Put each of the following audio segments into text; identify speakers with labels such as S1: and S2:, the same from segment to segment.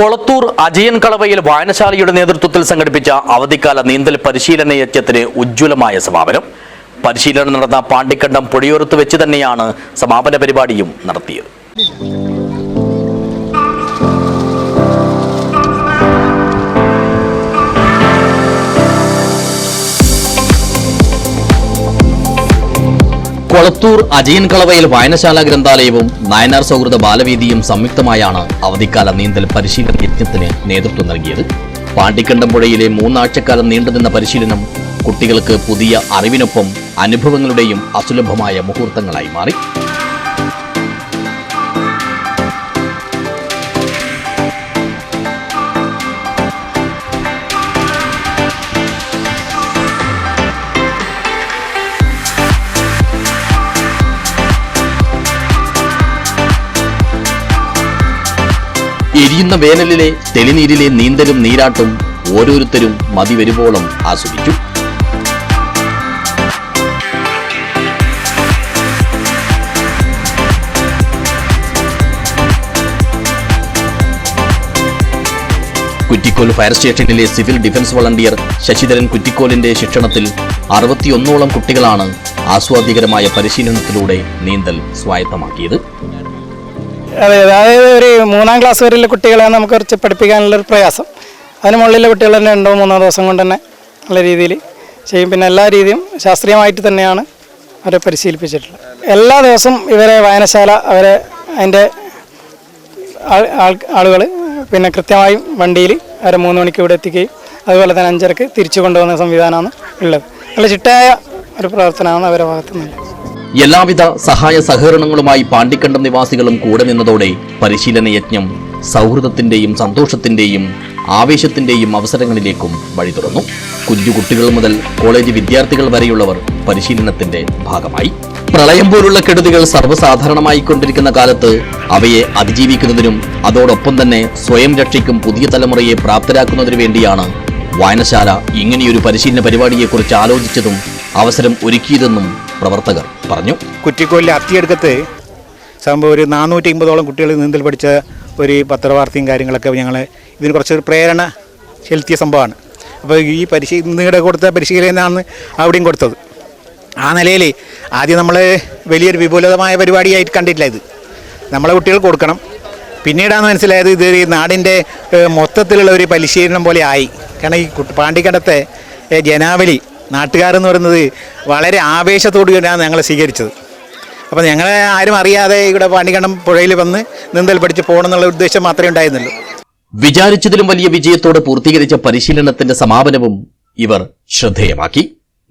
S1: കൊളത്തൂർ അജയൻ കളവയിൽ വായനശാലയുടെ നേതൃത്വത്തിൽ സംഘടിപ്പിച്ച അവധിക്കാല നീന്തൽ പരിശീലന യജ്ഞത്തിന് ഉജ്ജ്വലമായ സമാപനം. പരിശീലനം നടന്ന പാണ്ടിക്കണ്ടം പൊടിയോരത്ത് വെച്ച് തന്നെയാണ് സമാപന പരിപാടിയും നടത്തിയത്. കൊളത്തൂർ അജയൻ കളവയിൽ വായനശാല ഗ്രന്ഥാലയവും നായനാർ സൗഹൃദ ബാലവേദിയും സംയുക്തമായാണ് അവധിക്കാല നീന്തൽ പരിശീലന യജ്ഞത്തിന് നേതൃത്വം നൽകിയത്. പാണ്ടിക്കണ്ടം പുഴയിലെ മൂന്നാഴ്ചക്കാലം നീണ്ടുനിന്ന പരിശീലനം കുട്ടികൾക്ക് പുതിയ അറിവിനൊപ്പം അനുഭവങ്ങളുടെയും അസുലഭമായ മുഹൂർത്തങ്ങളായി മാറി. എരിയുന്ന വേനലിലെ തെളിനീരിലെ നീന്തലും നീരാട്ടും ഓരോരുത്തരും മതി വരുവോളം ആസ്വദിച്ചു കുറ്റിക്കോൽ ഫയർ സ്റ്റേഷനിലെ സിവിൽ ഡിഫൻസ് വളണ്ടിയർ ശശിധരൻ കുറ്റിക്കോലിന്റെ ശിക്ഷണത്തിൽ അറുപത്തിയൊന്നോളം കുട്ടികളാണ് ആസ്വാദ്യകരമായ പരിശീലനത്തിലൂടെ നീന്തൽ സ്വായത്തമാക്കിയത്.
S2: അതെ അതായത് ഒരു മൂന്നാം ക്ലാസ് വരെയുള്ള കുട്ടികളെ നമുക്ക് കുറച്ച് പഠിപ്പിക്കാനുള്ളൊരു പ്രയാസം. അതിന് മുകളിലെ കുട്ടികൾ തന്നെ രണ്ടോ മൂന്നോ ദിവസം കൊണ്ട് തന്നെ നല്ല രീതിയിൽ ചെയ്യും. പിന്നെ എല്ലാ രീതിയും ശാസ്ത്രീയമായിട്ട് തന്നെയാണ് അവരെ പരിശീലിപ്പിച്ചിട്ടുള്ളത്. എല്ലാ ദിവസവും ഇവരെ വായനശാല അവരെ അതിന്റെ ആളുകൾ പിന്നെ കൃത്യമായും വണ്ടിയിൽ അവരെ മൂന്ന് മണിക്ക് ഇവിടെ എത്തിക്കുകയും അതുപോലെ തന്നെ അഞ്ചരക്ക് തിരിച്ചു കൊണ്ടുപോകുന്ന സംവിധാനമാണ് ഉള്ളത്. നല്ല ചിട്ടയായ ഒരു പ്രവർത്തനമാണ് അവരുടെ ഭാഗത്തുനിന്നുള്ളത്
S1: എല്ലാവിധ സഹായ സഹകരണങ്ങളുമായി പാണ്ടിക്കണ്ടം നിവാസികളും കൂടെ നിന്നതോടെ പരിശീലന യജ്ഞം സൗഹൃദത്തിന്റെയും സന്തോഷത്തിന്റെയും ആവേശത്തിന്റെയും അവസരങ്ങളിലേക്കും വഴി തുറന്നു. കുഞ്ഞു കുട്ടികൾ മുതൽ കോളേജ് വിദ്യാർത്ഥികൾ വരെയുള്ളവർ പരിശീലനത്തിന്റെ ഭാഗമായി. പ്രളയം പോലുള്ള കെടുതികൾ സർവസാധാരണമായി കൊണ്ടിരിക്കുന്ന കാലത്ത് അവയെ അതിജീവിക്കുന്നതിനും അതോടൊപ്പം തന്നെ സ്വയം രക്ഷയ്ക്കും പുതിയ തലമുറയെ പ്രാപ്തരാക്കുന്നതിനു വേണ്ടിയാണ് വായനശാല ഇങ്ങനെയൊരു പരിശീലന പരിപാടിയെക്കുറിച്ച് ആലോചിച്ചതും അവസരം ഒരുക്കിയതെന്നും പ്രവർത്തകർ പറഞ്ഞു.
S3: കുറ്റിക്കോലിലെ അത്തിയെടുക്കത്ത് സംഭവം ഒരു നാനൂറ്റി അമ്പതോളം കുട്ടികൾ നീന്തൽ പഠിച്ച ഒരു പത്രവാർത്തയും കാര്യങ്ങളൊക്കെ ഞങ്ങൾ ഇതിന് കുറച്ചൊരു പ്രേരണ ചെലുത്തിയ സംഭവമാണ്. അപ്പോൾ ഈ പരിശീ നിങ്ങളുടെ കൊടുത്ത പരിശീലനമാണ് അവിടെയും കൊടുത്തത്. ആ നിലയിൽ ആദ്യം നമ്മൾ വലിയൊരു വിപുലമായ പരിപാടിയായിട്ട് കണ്ടിട്ടില്ല ഇത്. നമ്മളെ കുട്ടികൾ കൊടുക്കണം. പിന്നീടാണ് മനസ്സിലായത് ഇത് ഈ നാടിന്റെ മൊത്തത്തിലുള്ള ഒരു പരിശീലനം പോലെ ആയി. കാരണം ഈ പാണ്ടിക്കണ്ടത്തെ ജനാവലി നാട്ടുകാരെന്ന് പറയുന്നത് വളരെ ആവേശത്തോടു കൂടിയാണ് ഞങ്ങളെ സ്വീകരിച്ചത്. അപ്പോൾ ഞങ്ങളെ ആരും അറിയാതെ ഇവിടെ പാണ്ടിക്കണ്ടം പുഴയിൽ വന്ന് നീന്തൽ പഠിച്ച് പോകണം എന്നുള്ള ഉദ്ദേശം മാത്രമേ ഉണ്ടായിരുന്നുള്ളൂ.
S1: വിചാരിച്ചതിലും വലിയ വിജയത്തോടെ പൂർത്തീകരിച്ച പരിശീലനത്തിന്റെ സമാപനവും ഇവർ ശ്രദ്ധേയമാക്കി.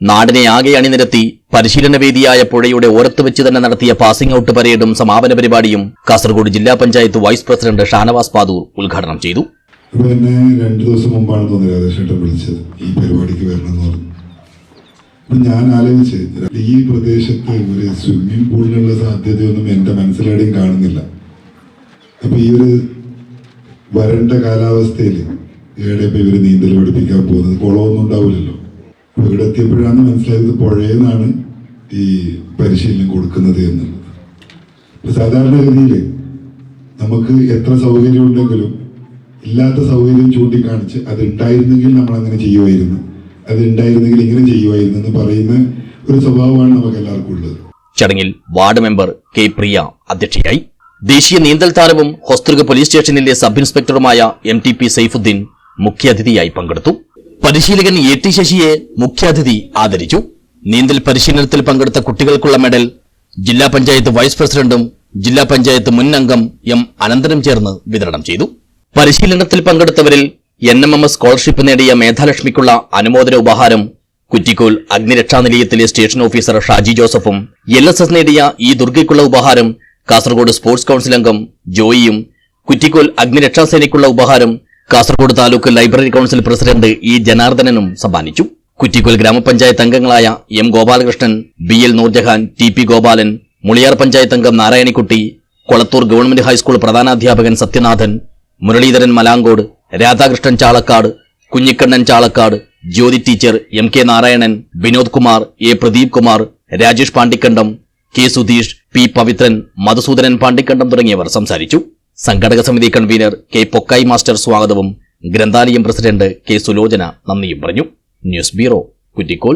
S1: നാടിനെ ആകെ അണിനിരത്തി പരിശീലന വേദിയായ പുഴയുടെ ഓരത്ത് വെച്ച് തന്നെ നടത്തിയ പാസിംഗ് ഔട്ട് പരേഡും സമാപന പരിപാടിയും കാസർഗോഡ് ജില്ലാ പഞ്ചായത്ത് വൈസ് പ്രസിഡന്റ് ഷാനവാസ് പാദൂർ ഉദ്ഘാടനം ചെയ്തു.
S4: അപ്പൊ തന്നെ രണ്ടു ദിവസം മുമ്പാണ് തോന്നുന്നത് രാധേഷേട്ടൻ വിളിച്ചത് ഈ പരിപാടിക്ക് വരണമെന്ന് പറഞ്ഞു. അപ്പൊ ഞാൻ ആലോചിച്ച് ഈ പ്രദേശത്ത് ഒരു സ്വിമ്മിംഗ് പൂളിനുള്ള സാധ്യതയൊന്നും എന്റെ മനസ്സിലെവിടെയും കാണുന്നില്ല. അപ്പൊ ഈ ഒരു വരണ്ട കാലാവസ്ഥയിൽ എവിടെ ഇപ്പൊ ഇവർ നീന്തൽ പഠിപ്പിക്കാൻ പോകുന്നത് കുളമൊന്നും ഉണ്ടാവില്ലല്ലോ. അപ്പോൾ ഇവിടെ എത്തിയപ്പോഴാണ് മനസ്സിലായത് പുഴയെന്നാണ് ഈ പരിശീലനം കൊടുക്കുന്നത് എന്നുള്ളത്. ഇപ്പൊ സാധാരണഗതിയിൽ നമുക്ക് എത്ര സൗകര്യം ഉണ്ടെങ്കിലും ഇല്ലാത്ത സൗകര്യം ചൂണ്ടിക്കാണിച്ച് അത് ഉണ്ടായിരുന്നെങ്കിൽ നമ്മൾ അങ്ങനെ ചെയ്യുമായിരുന്നു. അത് ഉണ്ടായിരുന്നെങ്കിൽ ഇങ്ങനെ ചെയ്യുമായിരുന്നു എന്ന് പറയുന്ന ഒരു സ്വഭാവമാണ് നമുക്ക് എല്ലാവർക്കും ഉള്ളത്.
S1: ചടങ്ങിൽ വാർഡ് മെമ്പർ കെ പ്രിയ അധ്യക്ഷയായി. ദേശീയ നീന്തൽ താരവും ഹൊസ്തൃക പോലീസ് സ്റ്റേഷനിലെ സബ് ഇൻസ്പെക്ടറുമായ എം ടി പി സൈഫുദ്ദീൻ മുഖ്യാതിഥിയായി പങ്കെടുത്തു. പരിശീലകൻ എ ടി ശശിയെ മുഖ്യാതിഥി ആദരിച്ചു. നീന്തൽ പരിശീലനത്തിൽ പങ്കെടുത്ത കുട്ടികൾക്കുള്ള മെഡൽ ജില്ലാ പഞ്ചായത്ത് വൈസ് പ്രസിഡന്റും ജില്ലാ പഞ്ചായത്ത് മുൻ അംഗം എം അനന്തരം ചേർന്ന് വിതരണം ചെയ്തു. പരിശീലനത്തിൽ പങ്കെടുത്തവരിൽ N M M S scholarship നേടിയ മേധാലക്ഷ്മിക്കുള്ള അനുമോദന ഉപഹാരം കുറ്റിക്കോൽ അഗ്നിരക്ഷാ നിലയത്തിലെ സ്റ്റേഷൻ ഓഫീസർ ഷാജി ജോസഫും എൽ എസ് എസ് നേടിയ ഈ ദുർഗയ്ക്കുള്ള ഉപഹാരം കാസർഗോഡ് സ്പോർട്സ് കൌൺസിൽ അംഗം ജോയിയും കുറ്റിക്കോൽ അഗ്നിരക്ഷാസേനയ്ക്കുള്ള ഉപഹാരം Kasaragod taluk library council president E ജനാർദ്ദനനും സമ്മാനിച്ചു. കുറ്റിക്കോൽ ഗ്രാമപഞ്ചായത്ത് അംഗങ്ങളായ M Gopalakrishnan B L Noorjahan T P Gopalan Muliyar panchayat അംഗം Narayanikutty Kolathur government high school പ്രധാനാധ്യാപകൻ Sathyanathan Muraleedharan Malangod Radhakrishnan Chalakkad Kunhikannan Chalakkad Jyothi teacher M K Narayanan Vinod Kumar A Pradeep Kumar Rajesh Pandikandam K Sudheesh P Pavithran Madhusoodanan Pandikandam തുടങ്ങിയവർ സംസാരിച്ചു. സംഘടക സമിതി convener K Pokkayi master സ്വാഗതവും ഗ്രന്ഥാലയം president K Sulochana നന്ദിയും പറഞ്ഞു. News bureau Kuttikol